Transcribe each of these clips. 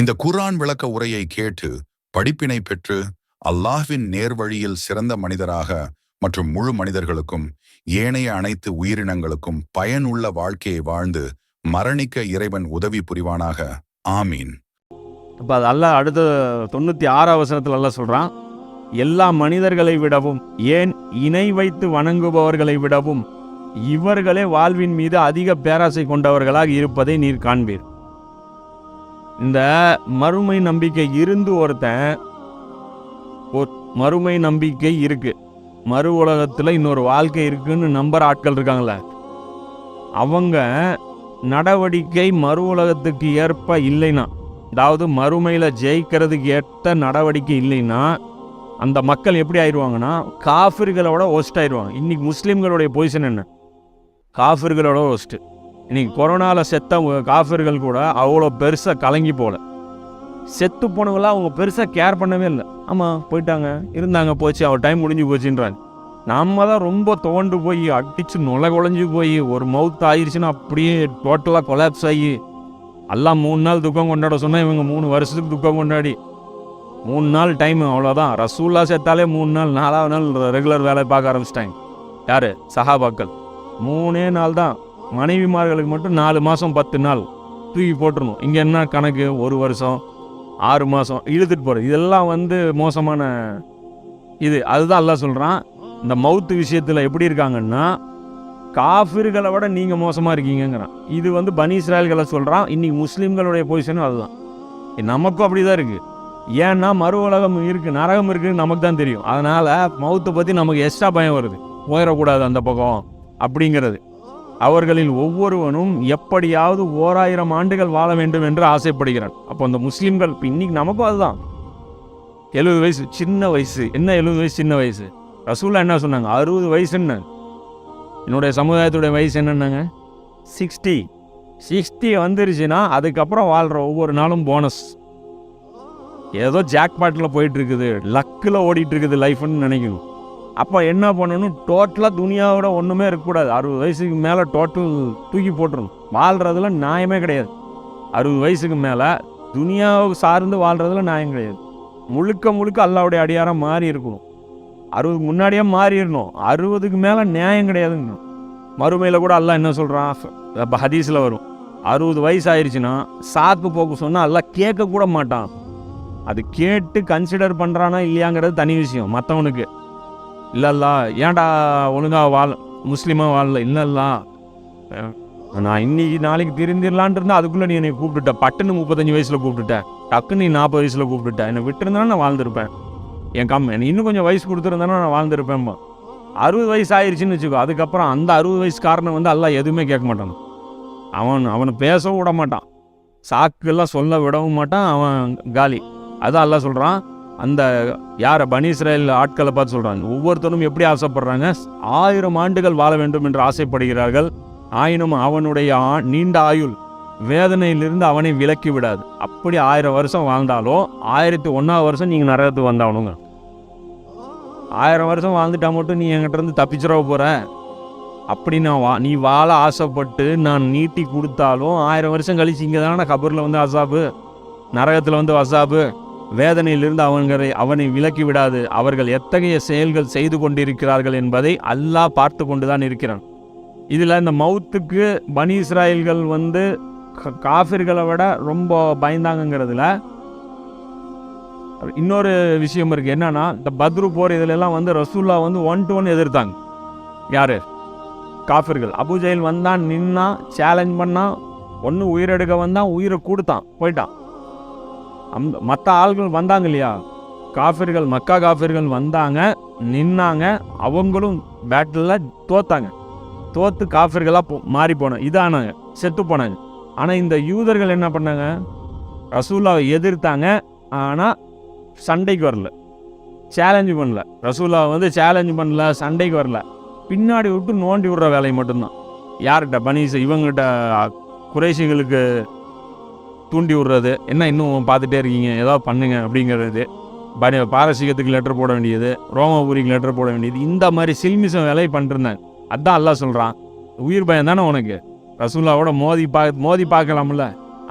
இந்த குர்ஆன் விளக்க உரையை கேட்டு படிப்பினை பெற்று அல்லாஹ்வின் நேர்வழியில் சிறந்த மனிதராக மற்றும் முழு மனிதர்களுக்கும் ஏனைய அனைத்து உயிரினங்களுக்கும் பயனுள்ள வாழ்க்கையை வாழ்ந்து மரணிக்க இறைவன் உதவி புரிவானாக. ஆமீன். இப்போ அது அல்லாஹ் அடுத்த தொண்ணூற்றி ஆறாம் வசனத்தில் அல்ல சொல்கிறான் எல்லா மனிதர்களை விடவும் ஏன் இணை வைத்து வணங்குபவர்களை விடவும் இவர்களே வாழ்வின் மீது அதிக பேராசை கொண்டவர்களாக இருப்பதை நீர் காண்பீர். இந்த மறுமை நம்பிக்கை இருந்து ஒருத்தன் ஒரு மறுமை நம்பிக்கை இருக்கு. மறு உலகத்தில் இன்னொரு வாழ்க்கை இருக்குன்னு நம்புற ஆட்கள் இருக்காங்களே அவங்க நடவடிக்கை மறு உலகத்துக்கு ஏற்ப இல்லைன்னா அதாவது மறுமையில் ஜெயிக்கிறதுக்கு ஏற்ற நடவடிக்கை இல்லைன்னா அந்த மக்கள் எப்படி ஆயிடுவாங்கன்னா காஃபிர்களோட ஒஸ்ட் ஆயிடுவாங்க. இன்னைக்கு முஸ்லீம்களுடைய பொசிஷன் என்ன? காஃபிர்களோட ஒஸ்ட்டு இன்னைக்கு கொரோனாவில் செத்த காஃபர்கள் கூட அவ்வளோ பெருசாக கலங்கி போகல செத்து போனவங்களாம் அவங்க பெருசாக கேர் பண்ணவே இல்லை. ஆமாம் போயிட்டாங்க. இருந்தாங்க போச்சு. அவர் டைம் முடிஞ்சு போச்சுன்றாங்க நம்ம தான் ரொம்ப துவண்டு போய் அடிச்சு நுழை குழஞ்சி போய் ஒரு மவுத் ஆயிடுச்சுன்னா அப்படியே டோட்டலாக கொலாப்ஸ் ஆகி எல்லாம் மூணு நாள் துக்கம் கொண்டாட சொன்னால் இவங்க மூணு வருஷத்துக்கு துக்கம் கொண்டாடி. மூணு நாள் டைம் அவ்வளோதான் ரசூல்லா சேர்த்தாலே மூணு நாள் நாலாவது நாள் ரெகுலர் வேலை பார்க்க ஆரம்பிச்சிட்டாங்க. யார்? சஹாபாக்கள். மூணே நாள் தான் மனைவிமார்களுக்கு மட்டும் நாலு மாதம் பத்து நாள் தூக்கி போட்டுருணும் இங்கே என்ன கணக்கு? ஒரு வருஷம் ஆறு மாதம் இழுத்துட்டு போகிறது இதெல்லாம் வந்து மோசமான இது. அதுதான் எல்லாம் சொல்கிறான் இந்த மவுத்து விஷயத்தில் எப்படி இருக்காங்கன்னா காஃபிர்களை விட நீங்கள் மோசமாக இருக்கீங்கங்கிறான். இது வந்து பனி இஸ்ராயல்களை சொல்கிறான் இன்றைக்கி முஸ்லீம்களுடைய பொசிஷனும் அதுதான். நமக்கும் அப்படி தான் இருக்குது ஏன்னா மறு உலகம் இருக்குது நரகம் இருக்குதுன்னு நமக்கு தான் தெரியும். அதனால் மவுத்தை பற்றி நமக்கு எக்ஸ்ட்ரா பயம் வருது. போயிடக்கூடாது அந்த பக்கம் அப்படிங்கிறது. அவர்களில் ஒவ்வொருவனும் எப்படியாவது ஓராயிரம் ஆண்டுகள் வாழ வேண்டும் என்று ஆசைப்படுகிறான். அப்போ அந்த முஸ்லீம்கள் இப்போ இன்னைக்கு நமக்கும் அதுதான். எழுபது வயசு சின்ன வயசு. என்ன எழுபது வயசு சின்ன வயசு? ரசூலா என்ன சொன்னாங்க? அறுபது வயசுன்னு என்னுடைய சமுதாயத்துடைய வயசு என்னென்னாங்க? சிக்ஸ்டி. சிக்ஸ்டி வந்துருச்சுன்னா அதுக்கப்புறம் வாழ்கிற ஒவ்வொரு நாளும் போனஸ் ஏதோ ஜாக்பாட்டில் போயிட்டுருக்குது லக்கில் ஓடிட்டுருக்குது லைஃப்னு நினைக்கணும். அப்போ என்ன பண்ணணும்? டோட்டலாக துணியாவோட ஒன்றுமே இருக்கக்கூடாது. அறுபது வயசுக்கு மேலே டோட்டல் தூக்கி போட்டுருணும் வாழ்கிறதுல நியாயமே கிடையாது. அறுபது வயசுக்கு மேலே துனியாவுக்கு சார்ந்து வாழ்கிறதுல நியாயம் கிடையாது. முழுக்க முழுக்க அல்லாவுடைய அடியாரம் மாறி இருக்கணும். அறுபதுக்கு முன்னாடியே மாறிடணும். அறுபதுக்கு மேலே நியாயம் கிடையாதுங்க. மறுமையில் கூட எல்லாம் என்ன சொல்கிறான் இப்போ ஹதீஸில் வரும். அறுபது வயசு ஆயிடுச்சுன்னா சாக்கு போக்கு சொன்னால் எல்லாம் கேட்கக்கூட மாட்டான். அது கேட்டு கன்சிடர் பண்ணுறானா இல்லையாங்கிறது தனி விஷயம். மற்றவனுக்கு இல்லைல்லா ஏன்டா ஒழுங்காக வாழ் முஸ்லீமாக வாழல இல்லைல்லா. நான் இன்னைக்கு நாளைக்கு திருந்திடலான் இருந்தால் அதுக்குள்ளே நீ என்னை கூப்பிட்டுட்ட. பட்டுன்னு முப்பத்தஞ்சு வயசில் கூப்பிட்டுட்ட. டக்குன்னு நீ நாற்பது வயசில் கூப்பிட்டுட்ட. என்னை விட்டுருந்தானே நான் வாழ்ந்திருப்பேன். என் கம் இன்னும் கொஞ்சம் வயசு கொடுத்துருந்தானா நான் வாழ்ந்திருப்பேன்பா அறுபது வயசு ஆயிடுச்சுன்னு வச்சுக்கோ. அதுக்கப்புறம் அந்த அறுபது வயசு காரணம் வந்து எல்லாம் எதுவுமே கேட்க மாட்டான். அவன் அவனை பேசவும் விட மாட்டான். சாக்குலாம் சொல்ல விடவும் மாட்டான். அவன் காலி. அதான் எல்லாம் சொல்கிறான் அந்த யாரை பனி இஸ்ரேல் ஆட்களை பார்த்து சொல்கிறாங்க ஒவ்வொருத்தரும் எப்படி ஆசைப்படுறாங்க? ஆயிரம் ஆண்டுகள் வாழ வேண்டும் என்று ஆசைப்படுகிறார்கள். ஆயினும் அவனுடைய நீண்ட ஆயுள் வேதனையிலிருந்து அவனை விலக்கி விடாது. அப்படி ஆயிரம் வருஷம் வாழ்ந்தாலும் ஆயிரத்தி ஒன்றாவது வருஷம் நீங்கள் நரகத்துக்கு வந்தாவணுங்க ஆயிரம் வருஷம் வாழ்ந்துட்டா மட்டும் நீ என்கிட்டருந்து தப்பிச்சிடவ போகிற அப்படி நான் வா நீ வாழ ஆசைப்பட்டு நான் நீட்டி கொடுத்தாலும் ஆயிரம் வருஷம் கழிச்சு இங்கே தானே கபரில் வந்து அசாபு நரகத்தில் வந்து அசாபு வேதனையிலிருந்து அவன்களை அவனை விலக்கி விடாது. அவர்கள் எத்தகைய செயல்கள் செய்து கொண்டிருக்கிறார்கள் என்பதை அல்லாஹ் பார்த்து கொண்டு தான் இருக்கிறான். இதில் இந்த மவுத்துக்கு பனி இஸ்ராயல்கள் வந்து க- காஃபிர்களை விட ரொம்ப பயந்தாங்கங்கிறதுல இன்னொரு விஷயம் இருக்குது என்னென்னா இந்த பத்ரு போர் இதிலெல்லாம் வந்து ரசூல்லா வந்து ஒன் டு ஒன் எதிர்த்தாங்க. யார்? காஃபிர்கள். அபுஜெயில் வந்தான் நின்னான் சேலஞ்ச் பண்ணான் ஒன்று உயிரெடுக்க வந்தான் உயிரை கொடுத்தான் போயிட்டான். அந்த மற்ற ஆள்கள் வந்தாங்க இல்லையா? காஃபிர்கள் மக்கா காஃபிர்கள் வந்தாங்க நின்னாங்க அவங்களும் பேட்டிலில் தோத்தாங்க. தோற்று காஃபிர்களாக போ மாறி போனாங்க இதானாங்க செத்து போனாங்க. ஆனால் இந்த யூதர்கள் என்ன பண்ணாங்க? ரசூல்லாவை எதிர்த்தாங்க ஆனால் சண்டைக்கு வரல. சேலஞ்சு பண்ணல. ரசூல்லாவை வந்து சேலஞ்சு பண்ணல சண்டைக்கு வரல. பின்னாடி விட்டு நோண்டி விடுற வேலையை மட்டும்தான். யார்கிட்ட? பனீஸ் இவங்ககிட்ட குறைசிகளுக்கு தூண்டி விடுறது. என்ன இன்னும் பார்த்துட்டே இருக்கீங்க? ஏதாவது பண்ணுங்க அப்படிங்கிறது. பனி பாரசீகத்துக்கு லெட்டர் போட வேண்டியது. ரோமபுரிக்கு லெட்டர் போட வேண்டியது. இந்த மாதிரி சில்மிசம் வேலையை பண்ணிருந்தேன் அதான் அல்லாஹ் சொல்கிறான் உயிர் பயம் தானே உனக்கு? ரசூல்லாவோட மோதி பா மோதி பார்க்கலாம்ல.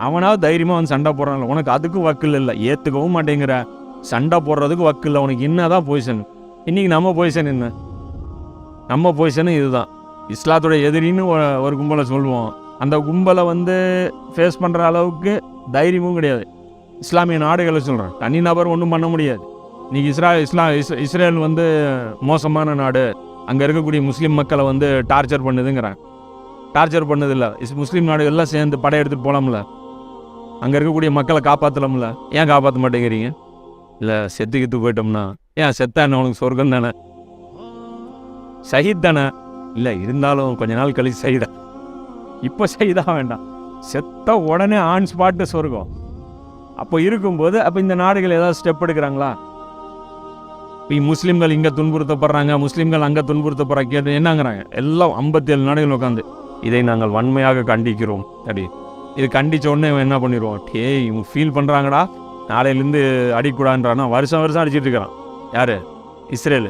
அவனாவது தைரியமாக வந்து சண்டை போடுறான்ல. உனக்கு அதுக்கும் வக்கில் இல்லை ஏற்றுக்கவும் மாட்டேங்கிற. சண்டை போடுறதுக்கு வக்கில் உனக்கு உனக்கு என்னதான் பொசிஷன் இன்றைக்கி நம்ம பொசிஷன் என்ன? நம்ம பொசிஷனும் இதுதான். இஸ்லாத்தோட எதிரின்னு ஒரு கும்பலை சொல்லுவோம். அந்த கும்பலை வந்து ஃபேஸ் பண்ணுற அளவுக்கு தைரியமும் கிடையாது. இஸ்லாமிய நாடுகளை சொல்கிறேன் தனி நபர் ஒன்றும் பண்ண முடியாது. இன்றைக்கி இஸ்ரா இஸ்லா இஸ் இஸ்ரேல் வந்து மோசமான நாடு. அங்கே இருக்கக்கூடிய முஸ்லீம் மக்களை வந்து டார்ச்சர் பண்ணுதுங்கிறாங்க. டார்ச்சர் பண்ணதில்ல. இஸ் முஸ்லீம் நாடுகள்லாம் சேர்ந்து படையெடுத்துட்டு போகலாம்ல அங்கே இருக்கக்கூடிய மக்களை காப்பாற்றலாம்ல ஏன் காப்பாற்ற மாட்டேங்கிறீங்க? இல்லை செத்துக்கிட்டு போயிட்டோம்னா? ஏன் செத்தா என்ன உனக்கு சொர்க்கம் தானே? சகித் தானே? இல்லை இருந்தாலும் கொஞ்ச நாள் கழிச்சு ஷஹீதா இப்போ ஷஹீதாக வேண்டாம். செத்த உடனே ஆன் ஸ்பாட்டு சொர்க்கம். அப்போ இருக்கும்போது அப்போ இந்த நாடுகள் ஏதாவது ஸ்டெப் எடுக்கிறாங்களா? இப்போ முஸ்லீம்கள் இங்கே துன்புறுத்தப்படுறாங்க முஸ்லீம்கள் அங்கே துன்புறுத்தப்படுறாங்க கேட்டு என்னங்கிறாங்க? எல்லாம் ஐம்பத்தேழு நாடுகள் உட்காந்து இதை நாங்கள் வன்மையாக கண்டிக்கிறோம் அப்படி இது கண்டிச்ச உடனே இவன் என்ன பண்ணிடுவோம் டேய் இவங்க ஃபீல் பண்ணுறாங்கடா நாளையிலேருந்து அடிக்கூடான்றானா வருஷம் வருஷம் அடிச்சிட்டு இருக்கிறான். யார்? இஸ்ரேல்.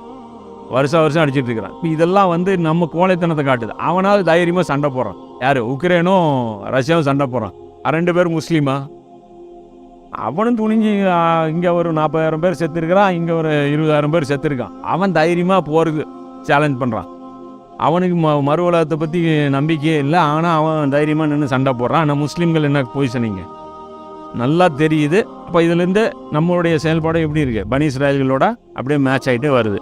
வருஷம் வருஷம் அடிச்சிட்டு இருக்கிறான். இப்போ இதெல்லாம் வந்து நம்ம கோழைத்தனத்தை காட்டுது. அவனாவது தைரியமாக சண்டை போடுறான். யார் உக்ரைனும் ரஷ்யாவும் சண்டை போடுறான். ரெண்டு பேரும் முஸ்லீமா? அவனும் துணிஞ்சு இங்கே ஒரு நாற்பதாயிரம் பேர் செத்துருக்கிறான் இங்கே ஒரு இருபதாயிரம் பேர் செத்துருக்கான். அவன் தைரியமாக போகிறது சேலஞ்ச் பண்ணுறான் அவனுக்கு ம மறு உலகத்தை பற்றி நம்பிக்கையே இல்லை ஆனால் அவன் தைரியமாக நின்று சண்டை போடுறான். ஆனால் முஸ்லீம்கள் என்ன பொசிஷனிங்க நல்லா தெரியுது. அப்போ இதுலேருந்து நம்மளுடைய செயல்பாடு எப்படி இருக்குது பனி இஸ்ராயல்களோட அப்படியே மேட்ச் ஆகிட்டே வருது.